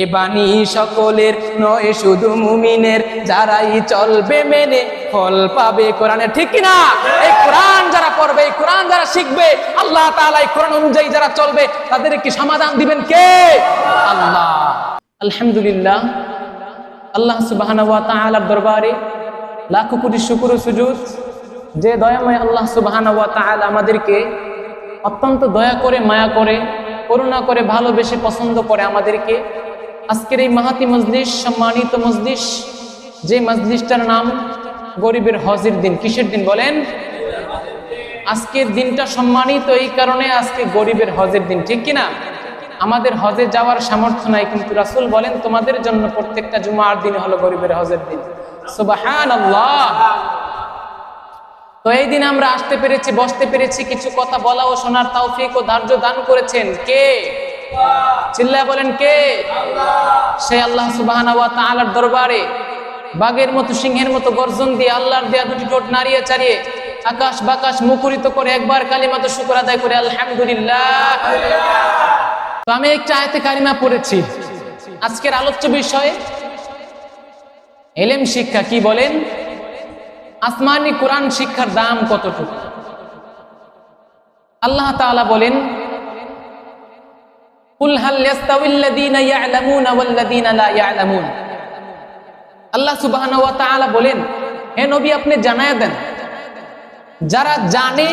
এ বাণী সকলের নয়, শুধু মুমিনের যারাই চলবে মেনে ফল পাবে কোরআনে, ঠিক না এই কোরআন যারা পড়বে, এই কোরআন যারা শিখবে, আল্লাহ তাআলা এই কোরআন অনুযায়ী যারা চলবে তাদের কি সমাধান দিবেন কে? আল্লাহ। আলহামদুলিল্লাহ, আল্লাহ সুবহানাহু দরবারে লাখো কোটি শুকর ও যে দয়াময় আল্লাহ সুবহানাহু ওয়া আমাদেরকে অত্যন্ত দয়া করে, মায়া করে, করুণা করে, ভালোবেসে পছন্দ করে আমাদেরকে আজকের এই মাহাতি মজলিস, সম্মানিত মজলিস, যে মজলিসটার নাম গরিবের হজের দিন, কিসের দিন বলেন? আজকের দিনটা সম্মানিত এই কারণে আজকে গরিবের হজের দিন, ঠিক কিনা? আমাদের হজে যাওয়ার সামর্থ্য নাই, কিন্তু রাসুল বলেন, তোমাদের জন্য প্রত্যেকটা জুমার দিন হলো গরিবের হজের দিন। আল্লাহ তো এই দিন আমরা আসতে পেরেছি, বসতে পেরেছি, কিছু কথা বলা ও শোনার তৌফিক ও ধার্য দান করেছেন। কে? চিল্লা বলেন কে? সে আল্লাহ সুবহানাহু দরবারে বাঘের মতো সিংহের মতো গর্জন দিয়ে আল্লাহর দেয়া দুটি ঠোঁট নাড়িয়ে চাড়িয়ে আকাশ বাকাশ মুখরিত করে একবার কালিমা তো শুকর আদায় করে আলহামদুলিল্লাহ। তো আমি একটা আয়তে কালিমা পড়েছি। আজকের আলোচ্য বিষয় এলেম শিক্ষা কি বলেন? আসমানি কোরআন শিক্ষার দাম কতটুকু? আল্লাহ তাআলা বলেন আল্লাহ বলেন আপনি জানায়া দেন, যারা জানে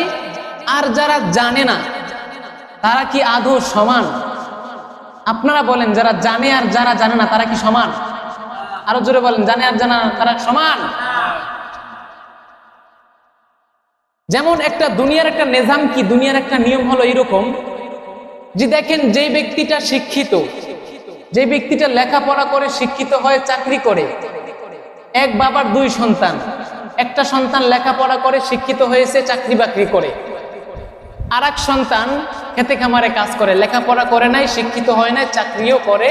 আর যারা জানে না, তারা কি আদৌ সমান? আপনারা বলেন, যারা জানে আর যারা জানে না, তারা কি সমান? আরও জোরে বলেন, জানে আর জানা তারা সমান? যেমন একটা দুনিয়ার একটা নিজাম কি? দুনিয়ার একটা নিয়ম হলো এরকম যে দেখেন যে ব্যক্তিটা শিক্ষিত যে ব্যক্তিটা লেখাপড়া করে, শিক্ষিত হয়ে চাকরি করে, এক বাবার দুই সন্তান, একটা সন্তান লেখাপড়া করে, শিক্ষিত হয়েছে, চাকরি বাকরি করে। আর এক সন্তান খেতে খামারে কাজ করে, লেখাপড়া করে নাই, শিক্ষিত হয় নাই, চাকরিও করে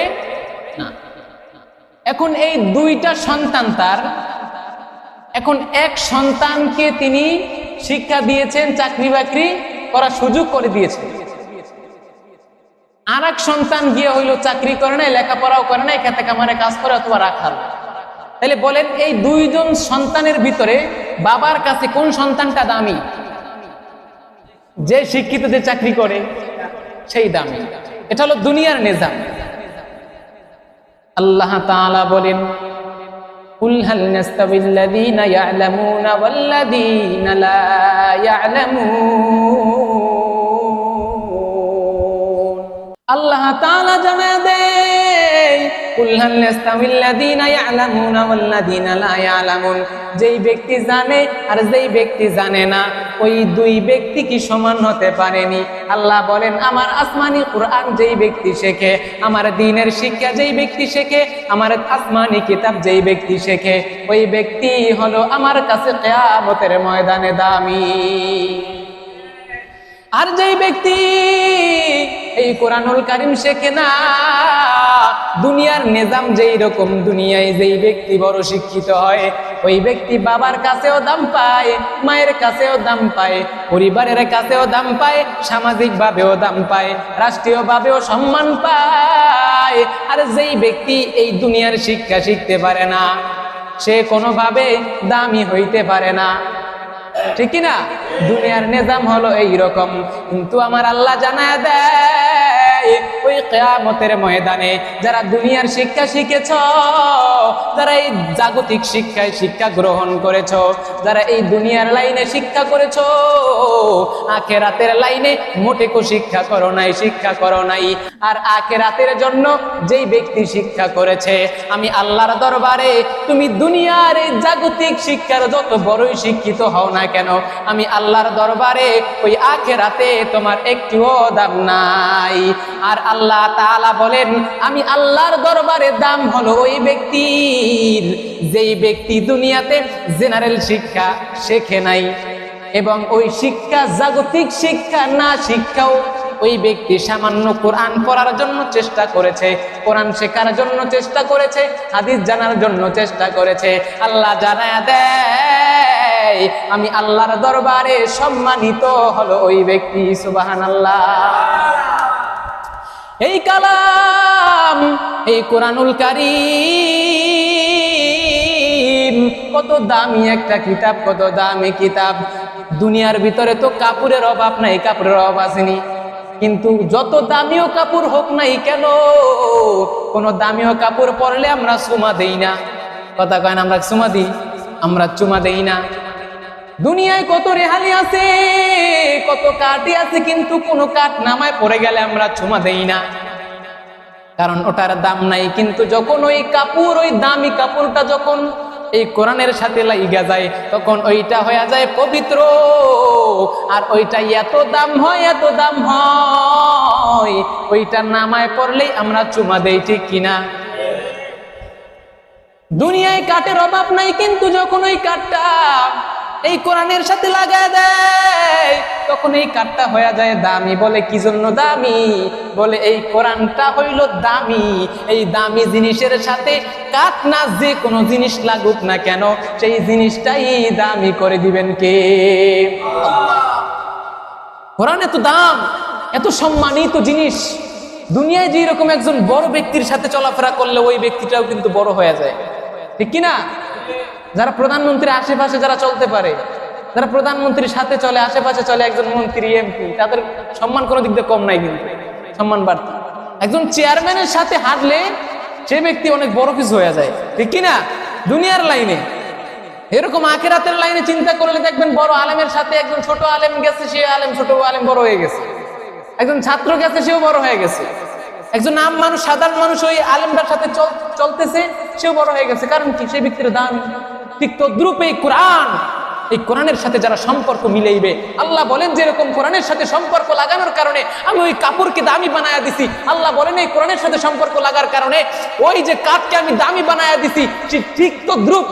না। এখন এই দুইটা সন্তান তার, এখন এক সন্তানকে তিনি শিক্ষা দিয়েছেন, চাকরি বাকরি করার সুযোগ করে দিয়েছেন। আর এক সন্তান গিয়ে হইল চাকরি করে নাই, লেখাপড়াও করে নাই, খেতে কামারে কাজ করে অথবা রাখাল তাহলে বলেন, এই দুইজন সন্তানের ভিতরে বাবার কাছে কোন সন্তানটা দামি? যে শিক্ষিত, যে চাকরি করে, সেই দামি। এটা হলো দুনিয়ার নিজাম। আল্লাহ তাআলা বলেন হাল নাস্তাবিল্লাযীনা ইয়ালামুনা ওয়াল্লাযীনা লা ইয়ালামুন। তাআলা জানায় দেয়, কুল হাল নাস্তাবিল্লাযীনা ইয়ালামুনা ওয়াল্লাযীনা লা ইয়ালামুন। যেই ব্যক্তি জানে আর যেই ব্যক্তি জানে না, ওই দুই ব্যক্তি কি সমান হতে পারেনি? আল্লাহ বলেন, আমার আসমানি কোরআন যেই ব্যক্তি শেখে, আমার দিনের শিক্ষা যেই ব্যক্তি শেখে, আমার আসমানি কিতাব যেই ব্যক্তি শেখে, ওই ব্যক্তি হলো আমার কাছে কেয়ামতের ময়দানে দামি। আর যেই ব্যক্তি এই কোরআনুল কারিম শেখে না। দুনিয়ার নিজাম যেই রকম, দুনিয়ায় যেই ব্যক্তি বড় শিক্ষিত হয়, ওই ব্যক্তি বাবার কাছেও দাম পায়, মায়ের কাছেও দাম পায়, পরিবারের কাছেও দাম পায় সামাজিক ভাবেও দাম পায় রাষ্ট্রীয় ভাবেও সম্মান পায়। আর যেই ব্যক্তি এই দুনিয়ার শিক্ষা শিখতে পারে না, সে কোনোভাবে দামি হইতে পারে না। ঠিক না দুনিয়ার নিজাম হলো এই রকম কিন্তু আমার আল্লাহ জানায় দেয়, ওই কেয়ামতের ময়দানে যারা দুনিয়ার শিক্ষা শিখেছ, যারা এই জাগতিক শিক্ষায় শিক্ষা গ্রহণ করেছ, যারা এই দুনিয়ার লাইনে শিক্ষা করেছ, আখেরাতের লাইনে মোটেকো শিক্ষা করো নাই, শিক্ষা করো নাই। আর আখেরাতের জন্য যেই ব্যক্তি শিক্ষা করেছে, আমি আল্লাহর দরবারে তুমি দুনিয়ার এই জাগতিক শিক্ষার যত বড়ই শিক্ষিত হও না কেন? আমি আল্লাহর দরবারে ওই আখেরাতে তোমার একটিও দাম নাই। আর আল্লাহ তাআলা বলেন, আমি আল্লাহর দরবারে দাম হলো ওই ব্যক্তির। যেই ব্যক্তি দুনিয়াতে জেনারেল শিক্ষা শেখে নাই এবং ওই শিক্ষা জাগতিক শিক্ষা না শিক্ষাও ওই ব্যক্তি সামান্য কোরআন পড়ার জন্য চেষ্টা করেছে, কোরআন শেখার জন্য চেষ্টা করেছে, হাদিস জানার জন্য চেষ্টা করেছে। আল্লাহ জানায় দেয়, আমি আল্লাহর দরবারে সম্মানিত হলো ওই ব্যক্তি সুবাহান আল্লাহ এই কালাম, এই কোরআনুল কারীম, কত দামি একটা কিতাব, কত দামি কিতাব। দুনিয়ার ভিতরে তো কাপড়ের অভাব নাই, কাপড়ের অভাব আসেনি কিন্তু যত দামিও কাপড় হোক নাই কেন? কোনো দামিও কাপড় পরলে আমরা সুমা দেই না। কথা কয় না, আমরা সুমা দিই? আমরা চুমা দেই না। দুনিয়ায় কত রেহালি আছে, কত কাটি আছে, কিন্তু কোনো কাঠ নামায় পড়ে গেলে আমরা চুমা দেই না। কারণ ওটার দাম নাই, কিন্তু যখন ওই কাপড়, ওই দামি কাপড়টা যখন এই কোরআনের সাথে লাইগা যায়, তখন ওইটা হয়ে যায় পবিত্র। আর ওইটা এত দাম হয়, এত দাম হয়, ওইটা নামায় পড়লেই আমরা চুমা দেই, ঠিক কিনা? দুনিয়ায় কাঠের অভাব নাই, কিন্তু যখন ওই কাঠটা এই কোরআনের সাথে লাগায় দেয়। তখন এই কাঠটা হয়ে যায় দামি। বলে, কি জন্য দামি? বলে, এই কোরআনটা হইল দামি। এই দামি জিনিসের সাথে কাঠ না, যে কোনো জিনিস লাগুক না কেন, সেই জিনিসটাই দামি করে দিবেন কে? কোরআন এত দাম, এত সম্মানিত জিনিস। দুনিয়ায় যেরকম একজন বড় ব্যক্তির সাথে চলাফেরা করলে ওই ব্যক্তিটাও কিন্তু বড় হয়ে যায়। ঠিক কিনা? যারা প্রধানমন্ত্রীর আশেপাশে যারা চলতে পারে, যারা প্রধানমন্ত্রীর সাথে চলে, আশেপাশে চলে একজন মন্ত্রী, এমপি, তাদের সম্মান কোনো দিক দিয়ে কম নাই কিন্তু। সম্মান বাড়তি। একজন চেয়ারম্যানের সাথে হাঁটলে সে ব্যক্তি অনেক বড় কিছু হয়ে যায়। ঠিক কিনা? দুনিয়ার লাইনে। এরকম আখেরাতের লাইনে চিন্তা করলে দেখবেন বড় আলেমের সাথে একজন ছোট আলেম গেছে, সে আলেম ছোট আলেম বড় হয়ে গেছে। একজন ছাত্র গেছে, সেও বড় হয়ে গেছে। একজন আম মানুষ, সাধারণ মানুষ ওই আলেমটার সাথে চল- চলতেছে, সেও বড় হয়ে গেছে। কারণ কি? সেই ব্যক্তির দাম ঠিক তদ্রুপ এই কোরআন, এই কোরআনের সাথে যারা সম্পর্ক মিলাইবে, আল্লাহ বলেন যে এরকম কোরআনের সাথে সম্পর্ক লাগানোর কারণে আমি ওই কাপড়কে দামি বানায়া দিছি। আল্লাহ বলেন এই কোরআনের সাথে সম্পর্ক লাগার কারণে ওই যে কাঠকে আমি দামি বানায়া দিছি ঠিক তদ্রুপ।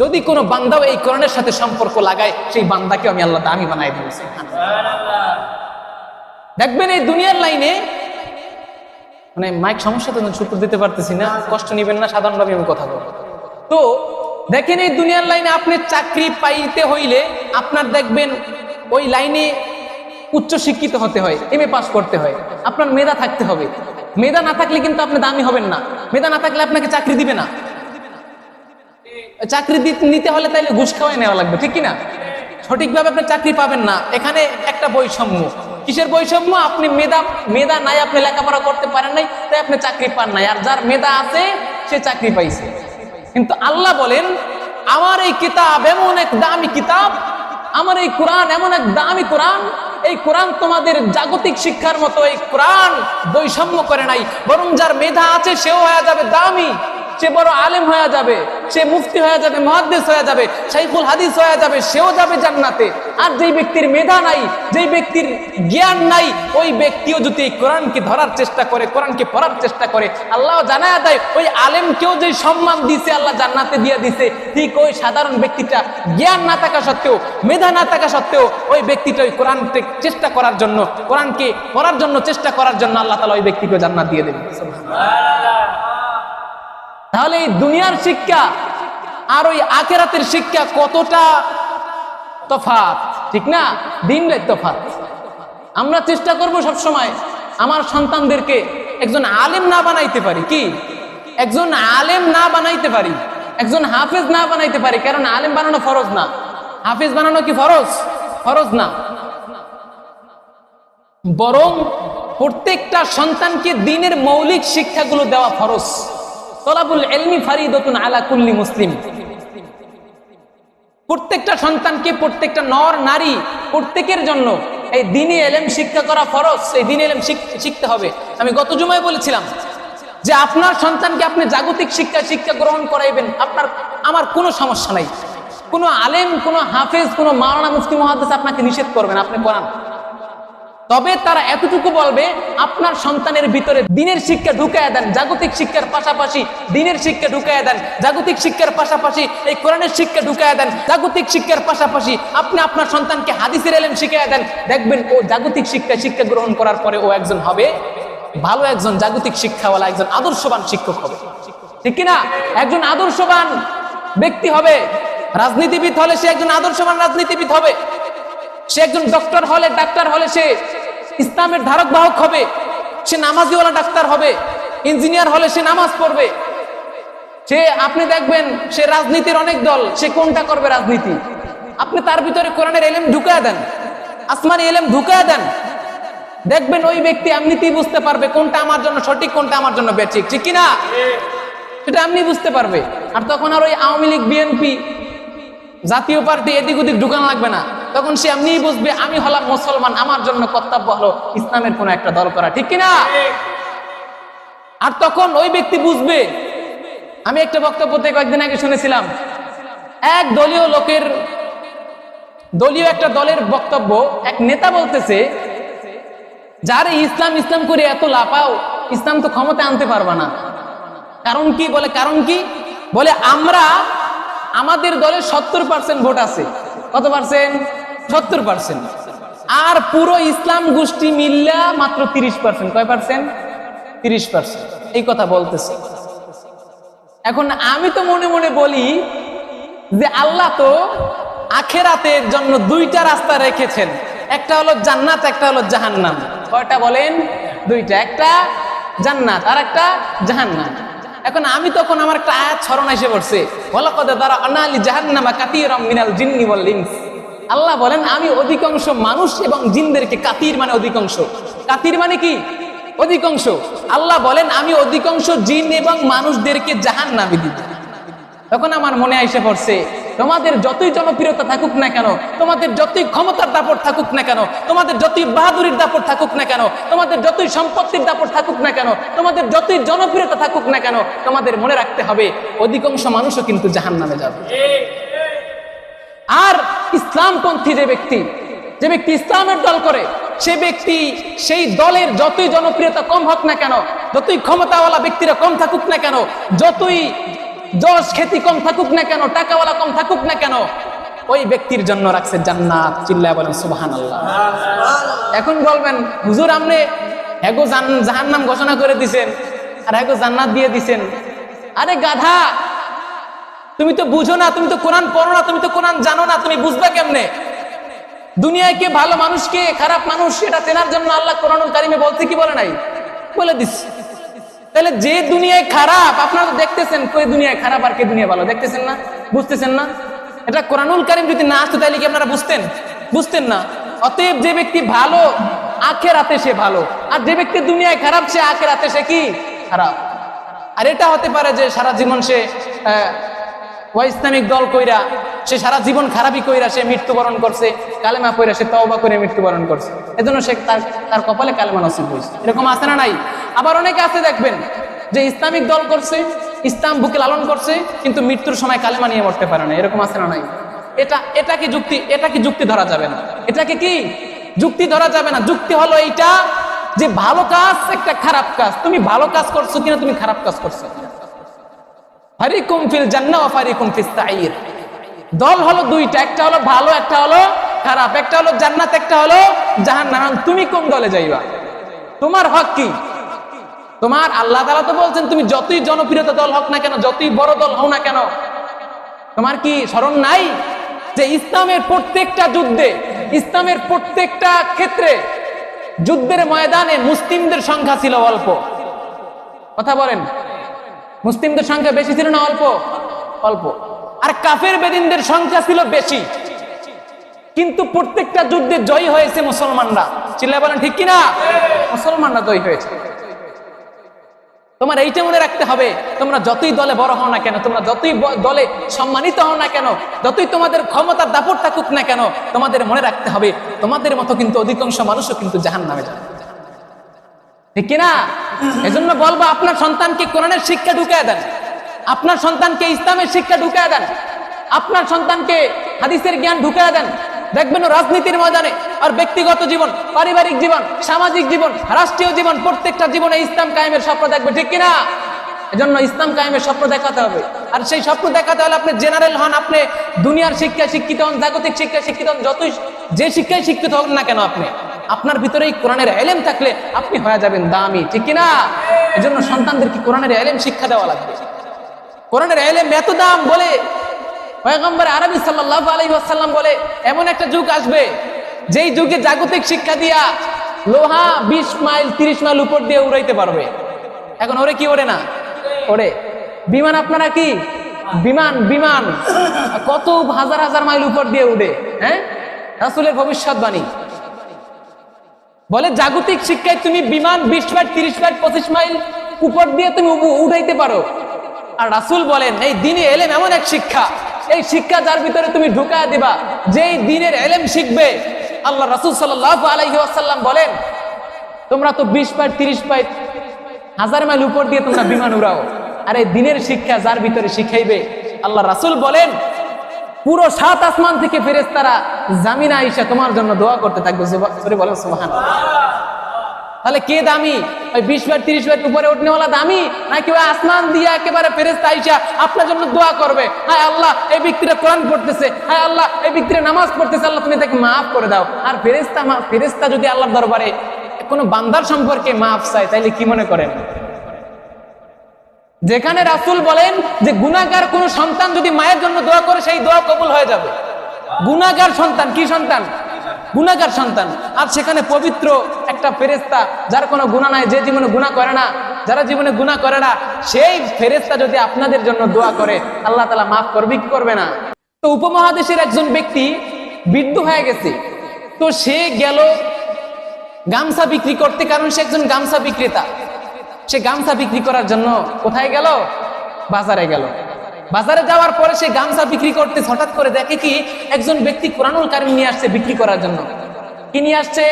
যদি কোনো বান্দাও এই কোরআনের সাথে সম্পর্ক লাগায়, সেই বান্দাকে আমি আল্লাহ দামি বানাই দিয়েছি দেখবেন এই দুনিয়ার লাইনে মানে মাইক সমস্যা তো সূত্র দিতে পারতেছি না, কষ্ট নিবেন না, সাধারণভাবে আমি কথা বলব। তো দেখেন এই দুনিয়ার লাইনে আপনি চাকরি পাইতে হইলে আপনার দেখবেন ওই লাইনে উচ্চ শিক্ষিত হতে হয় এম এ পাস করতে হয়। আপনার মেধা থাকতে হবে। মেধা না থাকলে কিন্তু আপনি দামি হবেন না। মেধা না থাকলে আপনাকে চাকরি দিবে না। চাকরি নিতে হলে তাইলে ঘুষ খাওয়াই নেওয়া লাগবে, ঠিক কিনা? সঠিকভাবে আপনি চাকরি পাবেন না। এখানে একটা বৈষম্য। কিসের বৈষম্য? আপনি মেধা মেধা নাই, আপনি লেখাপড়া করতে পারেন নাই, তাই আপনি চাকরি পান নাই। আর যার মেধা আছে, সে চাকরি পাইছে। কিন্তু আল্লাহ বলেন, আমার এই কিতাব এমন এক দামি কিতাব, আমার এই কোরআন এমন এক দামি কোরআন, এই কোরআন তোমাদের জাগতিক শিক্ষার মতো এই কোরআন বৈষম্য করে নাই, বরং যার মেধা আছে সেও হয়ে যাবে দামি। সে বড় আলেম হয়ে যাবে, সে মুফতি হয়ে যাবে মহাদ্দেশ হয়ে যাবে, শাইখুল হাদিস হয়ে যাবে, সেও যাবে জান্নাতে। আর যেই ব্যক্তির মেধা নাই, যেই ব্যক্তির জ্ঞান নাই, ওই ব্যক্তিও যদি কোরআনকে ধরার চেষ্টা করে, কোরআনকে পড়ার চেষ্টা করে, আল্লাহ জানায় দেয়, ওই আলেমকেও যে সম্মান দিছে, আল্লাহ জান্নাতে দিয়ে দিছে, ঠিক ওই সাধারণ ব্যক্তিটা জ্ঞান না থাকা সত্ত্বেও, মেধা না থাকা সত্ত্বেও, ওই ব্যক্তিটা ওই কোরআনকে চেষ্টা করার জন্য, কোরআনকে পড়ার জন্য, চেষ্টা করার জন্য আল্লাহ তালা ওই ব্যক্তিকে জান্নাত দিয়ে দেবে। তাহলে এই দুনিয়ার শিক্ষা আর ওই আখেরাতের শিক্ষা কতটা তফাৎ? ঠিক না? দিন তফাৎ। আমরা চেষ্টা করব সব সময় আমার সন্তানদেরকে একজন আলেম না বানাইতে পারি। কি? একজন আলেম না বানাইতে পারি। একজন হাফেজ না বানাইতে পারি। কারণ আলেম বানানো ফরজ না। হাফেজ বানানো কি ফরজ? ফরজ না। বরং প্রত্যেকটা সন্তানকে দিনের মৌলিক শিক্ষাগুলো দেওয়া ফরজ। তলাবুল এলমি ফারিদতুন আলা কুল্লি মুসলিম। প্রত্যেকটা সন্তানকে প্রত্যেকটা নর, নারী প্রত্যেকের জন্য এই দিনে এলেম শিক্ষা করা ফরজ এই দিনে এলেম শিখ- শিখতে হবে। আমি গত জুমায় বলেছিলাম যে আপনার সন্তানকে আপনি জাগতিক শিক্ষা শিক্ষা গ্রহণ করাইবেন, আপনার, আমার কোনো সমস্যা নাই। কোনো আলেম, কোনো হাফেজ, কোনো মাওলানা মুফতি, মহাদ্দেশ আপনাকে নিষেধ করবেন, আপনি করান। তবে তারা এতটুকু বলবে, আপনার সন্তানের ভিতরে দিনের শিক্ষা ঢুকায় দেন, জাগতিক শিক্ষার পাশাপাশি দিনের শিক্ষা ঢুকায় দেন, জাগতিক শিক্ষার পাশাপাশি এই কোরআনের শিক্ষা ঢুকায় দেন, জাগতিক শিক্ষার পাশাপাশি আপনি আপনার সন্তানকে হাদিসের এলেম শিখায় দেন, দেখবেন ও জাগতিক শিক্ষা শিক্ষা গ্রহণ করার পরে ও একজন হবে ভালো একজন জাগতিক শিক্ষাওয়ালা, একজন আদর্শবান শিক্ষক হবে। ঠিক কিনা? একজন আদর্শবান ব্যক্তি হবে, রাজনীতিবিদ হলে সে একজন আদর্শবান রাজনীতিবিদ হবে, সে একজন ডক্টর হলে ডাক্তার হলে সে ইসলামের ধারক বাহক হবে, সে নামাজিওয়ালা ডাক্তার হবে, ইঞ্জিনিয়ার হলে সে নামাজ পড়বে। সে আপনি দেখবেন সে রাজনীতির অনেক দল, সে কোনটা করবে রাজনীতি? আপনি তার ভিতরে কোরআনের এলেম ঢুকায় দেন, আসমানি এলেম ঢুকায় দেন। দেখবেন ওই ব্যক্তি এমনিতেই বুঝতে পারবে কোনটা আমার জন্য সঠিক, কোনটা আমার জন্য বেঠিক ঠিক কিনা? সেটা এমনি বুঝতে পারবে। আর তখন আর ওই আওয়ামী লীগ, বিএনপি, জাতীয় পার্টি এদিক ওদিক ঢুকানো লাগবে না। তখন সে এমনিই বুঝবে, আমি হলাম মুসলমান, আমার জন্য কর্তব্য হলো ইসলামের কোন একটা দল করা। ঠিক কিনা? আর তখন ওই ব্যক্তি বুঝবে, আমি একটা বক্তব্য থেকে কয়েকদিন আগে শুনেছিলাম, এক দলীয় লোকের, দলীয় একটা দলের বক্তব্য, এক নেতা বলতেছে, যারে ইসলাম ইসলাম করে এত লাপাও ইসলাম তো ক্ষমতা আনতে পারবা না। কারণ কি? বলে, কারণ কি? বলে, আমরা, আমাদের দলে সত্তর পার্সেন্ট ভোট আছে। কত পার্সেন্ট সত্তর পার্সেন্ট আর পুরো ইসলাম গোষ্ঠী মিল্লা মাত্র তিরিশ পার্সেন্ট কয় পার্সেন্ট তিরিশ পার্সেন্ট এই কথা বলতেছে। এখন আমি তো মনে মনে বলি যে আল্লাহ তো আখেরাতের জন্য দুইটা রাস্তা রেখেছেন। একটা হলো জান্নাত, একটা হলো জাহান্নাম। কয়টা বলেন? দুইটা। একটা জান্নাত আর একটা জাহান্নাম। এখন আমি তখন আমার একটা আয়াত স্মরণ এসে পড়ছে। ওয়ালাকাদ দ্বারা আনালি জাহান্নামা কাতিরাম মিনাল জিন্নি ইনস। আল্লাহ বলেন, আমি অধিকাংশ মানুষ এবং জিনদেরকে কাতির মানে অধিকাংশ। কাতির মানে কি? অধিকাংশ। আল্লাহ বলেন, আমি অধিকাংশ জিন এবং মানুষদেরকে জাহান নামে দিব। তখন আমার মনে আইসে পড়ছে, তোমাদের যতই জনপ্রিয়তা থাকুক না কেন, তোমাদের যতই ক্ষমতার দাপট থাকুক না কেন, তোমাদের যতই বাহাদুরির দাপট থাকুক না কেন, তোমাদের যতই সম্পত্তির দাপট থাকুক না কেন, তোমাদের যতই জনপ্রিয়তা থাকুক না কেন, তোমাদের মনে রাখতে হবে, অধিকাংশ মানুষও কিন্তু জাহান নামে যাবে। আর ইসলামপন্থী যে ব্যক্তি যে ব্যক্তি ইসলামের দল করে, সে ব্যক্তি সেই দলের যতই জনপ্রিয়তা কম হোক না কেন, যতই ক্ষমতাওয়ালা ব্যক্তিরা কম থাকুক না কেন, যতই যশ খ্যাতি কম থাকুক না কেন, টাকাওয়ালা কম থাকুক না কেন, ওই ব্যক্তির জন্য রাখছে জান্নাত চিল্লা বলেন সুবাহান আল্লাহ এখন বলবেন, হুজুর আমনে এগো জাহান নাম ঘোষণা করে দিছেন, আর এগো জান্নাত দিয়ে দিছেন। আরে গাধা তুমি তো বুঝো না, তুমি তো কোরআন পড়ো না, তুমি তো কোরআন জানো না, তুমি বুঝবা কেমনে? দুনিয়ায় কে ভালো মানুষ, কে খারাপ মানুষ এটা চেনার জন্য আল্লাহ কোরআনুল কারিমে বলতে কি বলে নাই? বলে দিস তাহলে যে দুনিয়ায় খারাপ, আপনারা দেখতেছেন কই দুনিয়ায় খারাপ আর কে দুনিয়া ভালো, দেখতেছেন না? বুঝতেছেন না? এটা কোরআনুল কারিম যদি না আসতো, তাহলে কি আপনারা বুঝতেন? বুঝতেন না। অতএব যে ব্যক্তি ভালো আখের রাতে সে ভালো। আর যে ব্যক্তি দুনিয়ায় খারাপ, সে আখের রাতে সে কি? খারাপ। আর এটা হতে পারে যে সারা জীবন সে ইসলামিক দল কইরা, সে সারা জীবন খারাপই কইরা সে মৃত্যুবরণ করছে, কালেমা কইরা সে তওবা করে মৃত্যুবরণ করছে। এজন্য সে তার তার কপালে কালেমা নসিব হয়েছে এরকম আছে না নাই? আবার অনেকে আছে দেখবেন, যে ইসলামিক দল করছে, ইসলাম বুকে লালন করছে, কিন্তু মৃত্যুর সময় কালেমা নিয়ে মরতে পারে না। এরকম আছে না নাই? এটা এটা কি যুক্তি, এটা কি যুক্তি ধরা যাবে না? এটাকে কি? যুক্তি ধরা যাবে না। যুক্তি হলো এইটা যে ভালো কাজ একটা খারাপ কাজ। তুমি ভালো কাজ করছ কিনা তুমি খারাপ কাজ করছ? ফারিকুম ফিল জান্নাহ ওয়া ফারিকুম ফিস সাঈর। দল হলো দুইটা, একটা হলো ভালো, একটা হলো খারাপ, একটা হলো জান্নাত, একটা হলো জাহান্নাম। তুমি কোন দলে যাইবা? তোমার হক কি? তোমার আল্লাহ তাআলা তো বলছেন, তুমি যতই জনপ্রিয়তা দল হোক না কেন, যতই বড় দল হও না কেন, তোমার কি স্মরণ নাই যে ইসলামের প্রত্যেকটা যুদ্ধে, ইসলামের প্রত্যেকটা ক্ষেত্রে যুদ্ধের ময়দানে মুসলিমদের সংখ্যা ছিল অল্প? কথা বলেন। মুসলিমদের সংখ্যা বেশি ছিল না অল্প? অল্প। আর কাফের বেদিনদের সংখ্যা ছিল বেশি। কিন্তু প্রত্যেকটা যুদ্ধে জয়ী হয়েছে মুসলমানরা। চিল্লা বলেন, ঠিক কিনা? মুসলমানরা জয়ী হয়েছে। তোমার এইটা মনে রাখতে হবে, তোমরা যতই দলে বড় হও না কেন, তোমরা যতই দলে সম্মানিত হও না কেন, যতই তোমাদের ক্ষমতার দাপট থাকুক না কেন, তোমাদের মনে রাখতে হবে, তোমাদের মতো কিন্তু অধিকাংশ মানুষও কিন্তু জাহান নামে যাবে। ঠিক কিনা? এজন্য বলব, আপনার সন্তানকে কোরআনের শিক্ষা ঢুকায় দেন। আপনার সন্তানকে ইসলামের শিক্ষা ঢুকায় দেন। আপনার সন্তানকে হাদিসের জ্ঞান ঢুকায় দেন। দেখবেন রাজনীতির ময়দানে আর ব্যক্তিগত জীবন, পারিবারিক জীবন, সামাজিক জীবন, রাষ্ট্রীয় জীবন, প্রত্যেকটা জীবনে ইসলাম কায়েমের স্বপ্ন দেখবে, ঠিক কিনা? এজন্য ইসলাম কায়েমের স্বপ্ন দেখাতে হবে। আর সেই স্বপ্ন দেখাতে হলে আপনি জেনারেল হন, আপনি দুনিয়ার শিক্ষায় শিক্ষিত হন, জাগতিক শিক্ষায় শিক্ষিত হন, যতই যে শিক্ষায় শিক্ষিত হন না কেন আপনি। আপনার ভিতরে এই কোরআনের এলেম থাকলে আপনি হয়ে যাবেন দামি, ঠিক কিনা? এজন্য সন্তানদেরকে কোরআনের এলেম শিক্ষা দেওয়া লাগবে। কোরআনের এলেম এত দাম বলে, পয়গম্বর আরবি সাল্লাল্লাহু আলাইহি ওয়াসাল্লাম বলে, এমন একটা যুগ আসবে, যেই যুগে জাগতিক শিক্ষা দিয়া লোহা বিশ মাইল, তিরিশ মাইল উপর দিয়ে উড়াইতে পারবে। এখন ওরে কি ওরে না? ওরে বিমান আপনারা কি? বিমান বিমান। কত হাজার হাজার মাইল উপর দিয়ে উড়ে হ্যাঁ? রাসুলের ভবিষ্যৎবাণী। বলে জাগতিক শিক্ষায় তুমি বিমান বিশ মাইল তিরিশ মাইল পঁচিশ মাইল উপর দিয়ে তুমি উঠাইতে পারো। আর রাসুল বলেন, এই দিনে এলেম এমন এক শিক্ষা। এই শিক্ষা যার ভিতরে তুমি ঢুকায় দিবা। যেই দিনের এলেম শিখবে, আল্লাহ রাসুল সাল্লাহ আলাইহি আসাল্লাম বলেন, তোমরা তো বিশ মাইল তিরিশ মাইল হাজার মাইল উপর দিয়ে তোমরা বিমান উড়াও। আর এই দিনের শিক্ষা যার ভিতরে শিখাইবে, আল্লাহ রাসুল বলেন পুরো সাত আসমান থেকে ফেরেস তারা জামিনা আইসা তোমার জন্য দোয়া করতে থাকবে। সুবাহান তাহলে কে দামি? ওই বিশ বার, তিরিশ বার উপরে উঠনেওয়ালা দামি? নাকি ওই আসমান দিয়ে একেবারে ফেরেস্তা আইসা আপনার জন্য দোয়া করবে? হায় আল্লাহ, এই ব্যক্তিটা কোরআন পড়তেছে। হায় আল্লাহ, এই ব্যক্তিটা নামাজ পড়তেছে। আল্লাহ, তুমি তাকে মাফ করে দাও। আর ফেরেস্তা ফেরেস্তা যদি আল্লাহর দরবারে কোনো বান্দার সম্পর্কে মাফ চায়, তাইলে কি মনে করেন? যেখানে রাসূল বলেন যে গুনাহগার কোন সন্তান যদি মায়ের জন্য দোয়া করে, সেই দোয়া কবুল হয়ে যাবে। গুনাহগার সন্তান, কি সন্তান? গুনাহগার সন্তান। আর সেখানে পবিত্র একটা ফেরেস্তা যার কোনো গুনাহ নাই, যে জীবনে গুনাহ করে না, যারা জীবনে গুনাহ করে না, সেই ফেরেস্তা যদি আপনাদের জন্য দোয়া করে, আল্লাহ তালা মাফ করবে, কি করবে না? তো উপমহাদেশের একজন ব্যক্তি বৃদ্ধ হয়ে গেছে। তো সে গেল গামছা বিক্রি করতে, কারণ সে একজন গামছা বিক্রেতা। সে গামছা বিক্রি করার জন্য কোথায় গেল? বাজারে গেল। বাজারে যাওয়ার পরে সে গামছা বিক্রি করতে হঠাৎ করে দেখে কি একজন ব্যক্তি কোরআনুল কারিম নিয়ে আসছে বিক্রি করার জন্য। কি নিয়ে আসছে?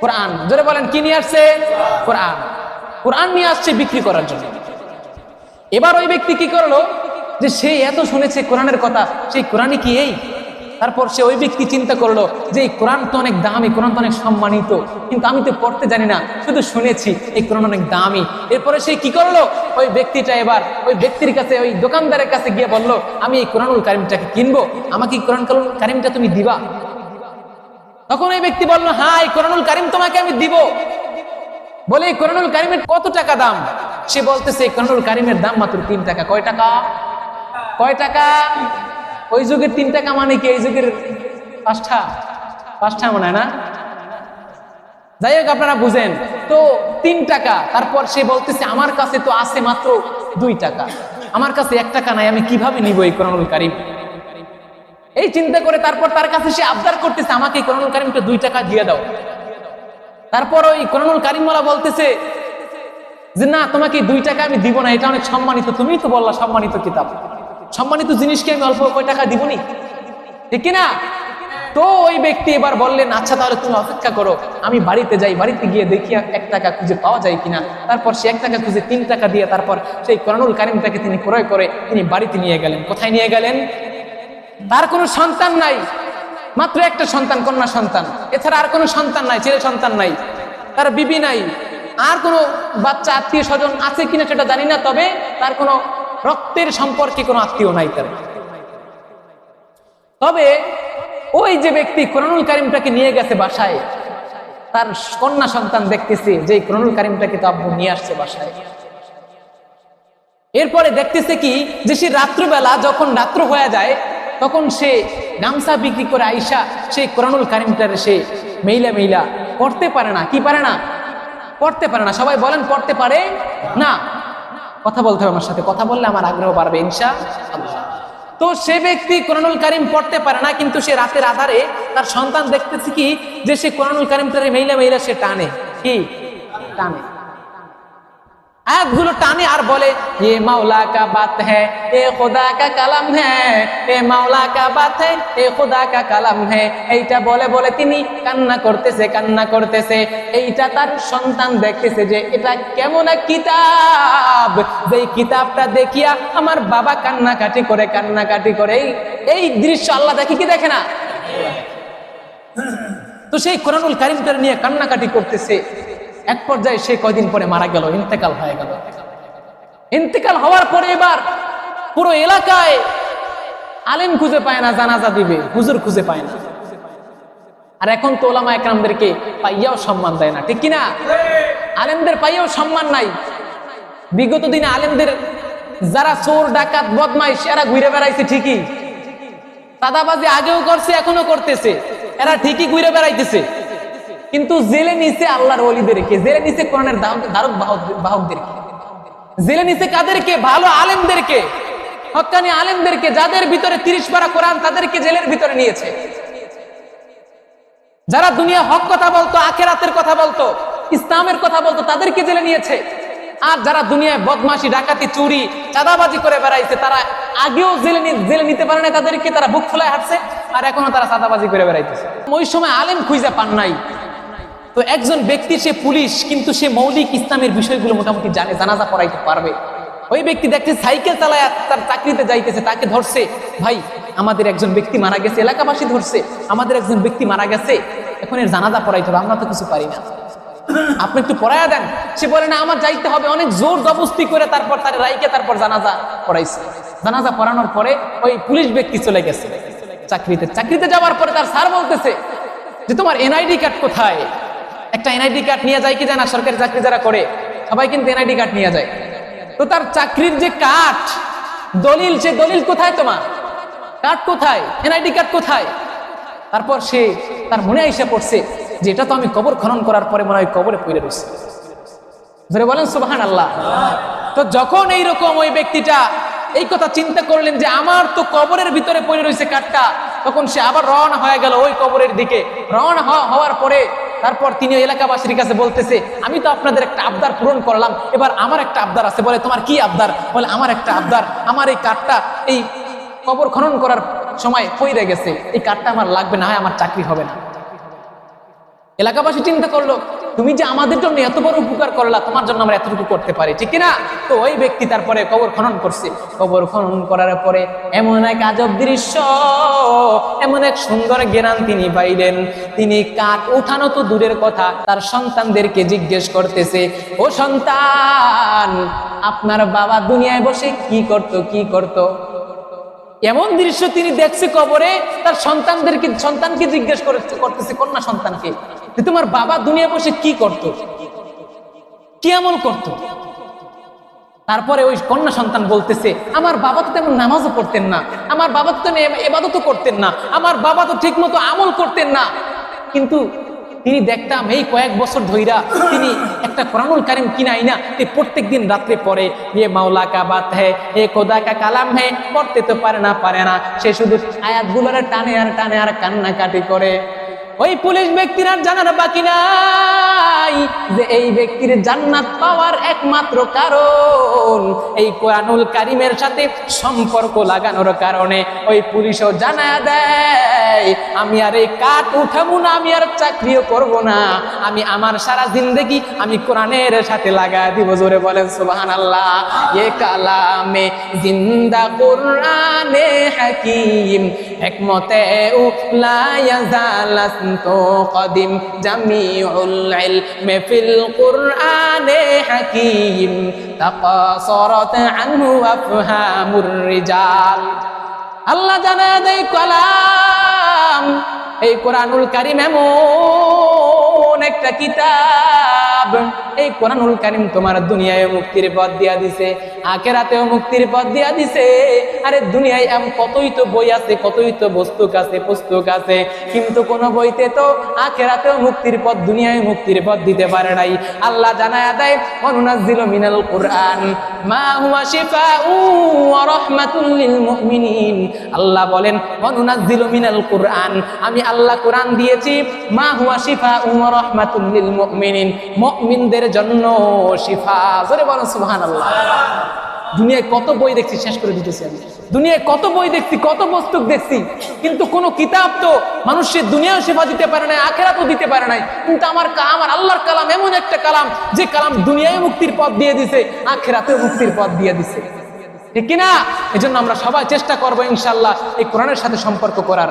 কোরআন। জোরে বলেন, কি নিয়ে আসছে? কোরআন। কোরআন নিয়ে আসছে বিক্রি করার জন্য। এবার ওই ব্যক্তি কি করল? যে সে এত শুনেছে কোরআনের কথা, সেই কোরআনই কি এই? তারপর সে ওই ব্যক্তি চিন্তা করল যে এই কোরআন তো অনেক দামি, কোরআন তো অনেক সম্মানিত, কিন্তু আমি তো পড়তে জানি না, শুধু শুনেছি এই কোরআন অনেক দামি। এরপরে সে কি করল? ওই ব্যক্তিটা এবার ওই ব্যক্তির কাছে, ওই দোকানদারের কাছে গিয়ে বলল, আমি এই কোরআনুল কারিমটাকে কিনবো। আমাকে কোরআন কারিমটা তুমি দিবা? তখন ওই ব্যক্তি বলল হ্যাঁ এই কোরআনুল কারিম তোমাকে আমি দিব। বলে, এই কোরআনুল কারিমের কত টাকা দাম? সে বলতেছে, এই কোরআনুল কারিমের দাম মাত্র তিন টাকা। কয় টাকা? কয় টাকা? ওই যুগের তিন টাকা মানে কি? এই যুগের পাঁচটা? পাঁচটা মনে হয় না? যাই হোক, আপনারা বুঝেন। তো তিন টাকা, তারপর সে বলতেছে, আমার কাছে তো আছে মাত্র দুই টাকা। আমার কাছে এক টাকা নাই, আমি কীভাবে নিব এই কোরআনুল কারিম? এই চিন্তা করে তারপর তার কাছে সে আবদার করতেছে, আমাকে এই কোরআনুল কারিমটা দুই টাকা দিয়ে দাও। তারপর ওই কোরআনুল কারিমওয়ালা বলতেছে যে, না, তোমাকে দুই টাকা আমি দিব না, এটা অনেক সম্মানিত তুমি তো বললা সম্মানিত কিতাব। সম্মানিত জিনিসকে আমি অল্প কয় টাকা দিবনি? ঠিক না তো ওই ব্যক্তি এবার বললেন আচ্ছা তাহলে তুমি অপেক্ষা করো। আমি বাড়িতে যাই, বাড়িতে গিয়ে দেখি এক টাকা খুঁজে পাওয়া যায় কিনা। তারপর সে এক টাকা খুঁজে তিন টাকা দিয়ে তারপর সেই কোরআনুল কারিমটাকে তিনি ক্রয় করে তিনি বাড়িতে নিয়ে গেলেন। কোথায় নিয়ে গেলেন? তার কোনো সন্তান নাই। মাত্র একটা সন্তান, কন্যা সন্তান। এছাড়া আর কোনো সন্তান নাই, ছেলে সন্তান নাই। তার বিবি নাই। আর কোনো বাচ্চা, আত্মীয় স্বজন আছে কিনা সেটা জানি না, তবে তার কোনো রক্তের সম্পর্কে কোনো আত্মীয় নাই তার। তবে ওই যে ব্যক্তি কোরআনুল কারিমটাকে নিয়ে গেছে বাসায়, তার কন্যা সন্তান দেখতেছে যে কোরআনুল কারিমটাকে তো আব্বু নিয়ে আসছে বাসায়। এরপরে দেখতেছে কি, যে সে রাত্রবেলা যখন রাত্র হয়ে যায়, তখন সে গামছা বিক্রি করে আইসা সেই কোরআনুল কারিমটারে সে মেইলা মেইলা পড়তে পারে না। কি পারে না? পড়তে পারে না। সবাই বলেন, পড়তে পারে না। কথা বলতে হবে আমার সাথে। কথা বললে আমার আগ্রহ বাড়বে ইনশা তো সে ব্যক্তি কোরআনুল কারিম পড়তে পারে না, কিন্তু সে রাতের আধারে তার সন্তান দেখতেছি কি? যে সে কোরআনুল কারিমটারে মেইলা মেইলা সে টানে। কি? টানে। আয়াতগুলো টানে আর বলে, এ মাওলা কা বাত হ্যাঁ এ খোদা কা কালাম হ্যাঁ এ মাওলা কা বাত হ্যাঁ এ খোদা কা কালাম হ্যাঁ এইটা বলে বলে তিনি কান্না করতেছে কান্না করতেছে। এইটা তার সন্তান দেখতেছে যে, এটা কেমন এক কিতাব? যেই কিতাবটা দেখিয়া আমার বাবা কান্নাকাটি করে কান্নাকাটি করে। এই এই দৃশ্য আল্লাহ দেখে কি দেখে না? তো সেই কোরআনুল কারিমটার নিয়ে কান্নাকাটি করতেছে। এক পর্যায়ে সে কয়দিন পরে মারা গেল, ইন্তেকাল হয়ে গেল। ইন্তেকাল হওয়ার পরে এবার পুরো এলাকায় আলেম খুঁজে পায় না, জানাজা দিবে, হুজুর খুঁজে পায় না। আর এখন তো ওলামা একরামদেরকে পাইয়াও সম্মান দেয় না, ঠিক কিনা? আলেমদের পাইয়াও সম্মান নাই। বিগত দিনে আলেমদের যারা চোর, ডাকাত, বদমাইশ, এরা ঘুরে বেড়াইছে ঠিকই। দাদাবাজি আগেও করছে এখনও করতেছে। এরা ঠিকই ঘুরে বেড়াইতেছে। কিন্তু জেলে নিচে আল্লাহর অলিদেরকে জেলে নিচে কোরআনের ধারক বাহক- বাহকদেরকে। জেলে নিচে কাদেরকে? ভালো আলেমদেরকে। হকানি আলেমদেরকে যাদের ভিতরে তিরিশ পারা কোরআন তাদেরকে জেলের ভিতরে নিয়েছে। যারা দুনিয়া হক কথা বলতো, আখেরাতের কথা বলতো, ইসলামের কথা বলতো, তাদেরকে জেলে নিয়েছে। আর যারা দুনিয়ায় বদমাশি, ডাকাতি, চুরি, চাঁদাবাজি করে বেড়াইছে, তারা আগেও জেলে জেলে নিতে পারে না তাদেরকে, তারা বুক ফোলায় হাঁটছে, আর এখনও তারা চাঁদাবাজি করে বেড়াইতেছে। ওই সময় আলেম খুঁজে পান নাই। তো একজন ব্যক্তি সে পুলিশ, কিন্তু সে মৌলিক ইসলামের বিষয়গুলো মোটামুটি জানে, জানাজা পড়াইতে পারবে। ওই ব্যক্তি দেখছে সাইকেল চালায় তার চাকরিতে যাইতেছে, তাকে ধরছে, ভাই, আমাদের একজন ব্যক্তি মারা গেছে, এলাকাবাসী ধরছে, আমাদের একজন ব্যক্তি মারা গেছে, এখন এর জানাজা পড়াইতে হবে, আমরা তো কিছু পারি না। আপনি একটু পড়ায়া দেন। সে বলে, না, আমার যাইতে হবে। অনেক জোর জবস্তি করে তারপর তার রাইকে তারপর জানাজা পড়াইছে। জানাজা পড়ানোর পরে ওই পুলিশ ব্যক্তি চলে গেছে চাকরিতে। চাকরিতে যাওয়ার পরে তার স্যার বলতেছে যে, তোমার এনআইডি কার্ড কোথায়? একটা এনআইডি কার্ড নিয়ে যায় কি জানা? সরকারি চাকরি যারা করে, সবাই কিন্তু এনআইডি কার্ড নিয়ে যায়। তো তার চাকরির যে কার্ড দলিল, সে দলিল কোথায় তোমার? কার্ড কোথায়? এনআইডি কার্ড কোথায়? তারপর সে তার মনে আইসা পড়ছে যে এটা তো আমি কবর খনন করার পরে মনে হয় কবরে পড়ে রয়েছে ধরে বলেন সুবাহান আল্লাহ তো যখন এইরকম ওই ব্যক্তিটা এই কথা চিন্তা করলেন যে আমার তো কবরের ভিতরে পড়ে রয়েছে কাঠটা তখন সে আবার রওনা হয়ে গেল ওই কবরের দিকে। রওনা হওয়া- হওয়ার পরে তারপর তিনি এলাকাবাসীর কাছে বলতেছে, আমি তো আপনাদের একটা আবদার পূরণ করলাম। এবার আমার একটা আবদার আছে। বলে, তোমার কি আবদার? বলে, আমার একটা আবদার, আমার এই কাঠটা এই কবর খনন করার সময় পইরে গেছে। এই কাঠটা আমার লাগবে, না হয় আমার চাকরি হবে না। এলাকাবাসী চিন্তা করল তুমি যে আমাদের জন্য এত বড় উপকার করলা, তোমার জন্য আমরা এতটুকু করতে পারি, ঠিক না তো ওই ব্যক্তি তারপরে কবর খনন করছে। কবর খনন করার পরে এমন এক আজব দৃশ্য, এমন এক সুন্দর জ্ঞান তিনি পাইলেন। তিনি কাঠ উঠানো তো দূরের কথা, তার সন্তানদেরকে জিজ্ঞেস করতেছে, ও সন্তান, আপনার বাবা দুনিয়ায় বসে কি করত, কি করতো? এমন দৃশ্য তিনি দেখছে কবরে, তার সন্তানদেরকে, সন্তানকে জিজ্ঞেস করে, করতেছে, কন্যা সন্তানকে, যে তোমার বাবা দুনিয়া বসে কি করত? কি আমল করত? তারপরে ওই কন্যা সন্তান বলতেছে, আমার বাবা তো তেমন নামাজও পড়তেন না, আমার বাবা তো এবাদতও করতেন না, আমার বাবা তো ঠিক মতো আমল করতেন না। কিন্তু তিনি দেখতাম, এই কয়েক বছর ধৈরা তিনি একটা কোরআনুল কারিম কিনাই না তিনি প্রত্যেক দিন রাত্রে পরে ইয়ে মাওলা কা বাত হ্যাঁ এ কোদা কা কালাম হ্যাঁ পড়তে তো পারে না পারে না। সে শুধু আয়াতগুলোর টানে আর টানে আর কান্নাকাটি করে। ওই পুলিশ ব্যক্তির আর জানার বাকি নাই যে এই ব্যক্তির জান্নাত পাওয়ার একমাত্র কারণ এই কোরআনুল কারিমের সাথে সম্পর্ক লাগানোর কারণে ওই পুলিশও জানা দেয়, আমি আর এই কাঠ উঠাবো না, আমি আর চাকরিও করব না, আমি আমার সারা জিন্দগি আমি কোরআনের সাথে লাগা দিব। জোরে বলেন সুবাহান আল্লাহ এ কালামে জিন্দা কোরআনে হাকিম একমতে উলা ইয়াজালাসতো কদিম জামিউল ইলমি ফিল কোরআনে হাকিম, তাকাসরাত আনহু আফহামুর রিজাল। আল্লাহ জানা দেয় কলাম, এই কোরআনুল কারিম এমন একটা কিতাব। এই কোরআনুল কারিম তোমার দুনিয়ায় মুক্তির পথ দিয়া দিছে, আখেরাতেও মুক্তির পথ দিয়া দিছে। আরে দুনিয়ায় এম কতই তো বই আছে, কতই তো বস্তুক আছে, পুস্তক আছে, কিন্তু কোন বইতে তো আখেরাতেও মুক্তির পথ, দুনিয়ায় মুক্তির পথ দিতে পারে নাই। আল্লাহ জানায় দেয় অনুনাজ্জিলু মিনাল কোরআন, মা হুয়া শিফাউ ওয়া রাহমাতুল লিল মুমিনিন। আল্লাহ বলেন অনুনাজ্জিলু মিনাল কোরআন, আমি আল্লাহ কোরআন দিয়েছি, মা হুয়া শিফাউ ওয়া রাহমাতুল লিল মুমিনিন। মুমিনদের জন্য শিফা। জোরে বলেন সুবহানাল্লাহ। দুনিয়ায় কত বই দেখছি, শেষ করে দিতেছি আমি। দুনিয়ায় কত বই দেখছি, কত পুস্তক দেখছি, কিন্তু কোন কিতাব তো মানুষের দুনিয়াও সেবা দিতে পারে না আখেরাতও দিতে পারে নাই। কিন্তু আমার আমার আল্লাহর কালাম, এমন একটা কালাম, যে কালাম দুনিয়ায় মুক্তির পথ দিয়ে দিছে, আখেরাতেও মুক্তির পথ দিয়ে দিছে। ঠিক কিনা? এজন্য আমরা সবাই চেষ্টা করব ইনশাল্লাহ এই কোরআনের সাথে সম্পর্ক করার।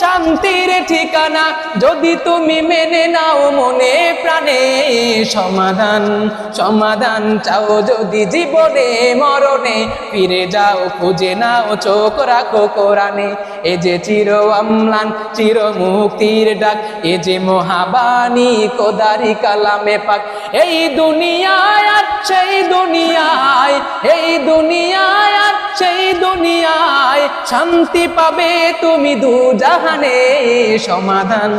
শান্তির ঠিকানা। যদি তুমি মেনে নাও মনে প্রাণে সমাধান সমাধান চাও যদি জীবনে মরণে। ফিরে যাও, খুঁজে নাও, চোখ রাখো কোরআনে। এ যে চির অম্লান চির মুক্তির ডাক। এ যে মহাবাণী, কোদারি কালামে পাক। এই দুনিয়ায় আর সেই দুনিয়ায়, এই দুনিয়ায় আর সেই দুনিয়ায়। শান্তি পাবে তুমি দু সমাধান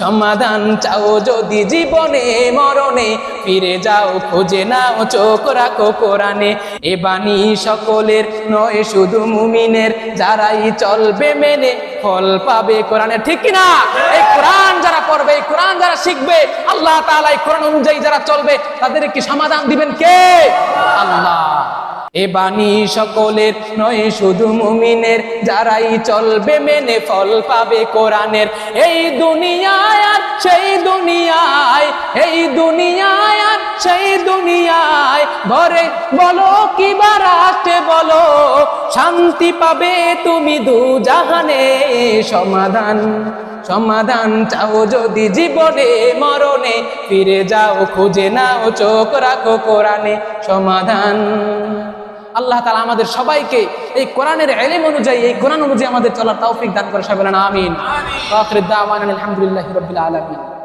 সমাধান চাও যদি জীবনে, মরণে, ফিরে যাও, খুঁজে নাও, চোখ রাখো কোরআনে। এ বাণী সকলের নয়, শুধু মুমিনের যারাই চলবে মেনে। ফল পাবে কোরআনে, ঠিক কিনা এই কোরআন যারা পড়বে, এই কোরআন যারা শিখবে, আল্লাহ তাআলা এই কোরআন অনুযায়ী যারা চলবে তাদের কি সমাধান দিবেন কে? আল্লাহ। এ বাণী সকলের নয়, শুধু মুমিনের। যারাই চলবে মেনে ফল পাবে কোরআনের। এই দুনিয়ায় আর সেই দুনিয়ায়। এই দুনিয়ায় আর সেই দুনিয়ায়। ঘরে বলো কিবা রাষ্ট্রে বলো, শান্তি পাবে তুমি দু জাহানে। সমাধান সমাধান চাও যদি জীবনে মরণে। ফিরে যাও, খুঁজে নাও, চোখ রাখো কোরআনে সমাধান। আল্লাহ তালা আমাদের সবাইকে এই কোরআনের এলিম অনুযায়ী এই কোরআন অনুযায়ী আমাদের চলার তৌফিক দান করে সবাই বলেন আমিন। আলহামদুলিল্লাহ রবিল্লা আলমিন।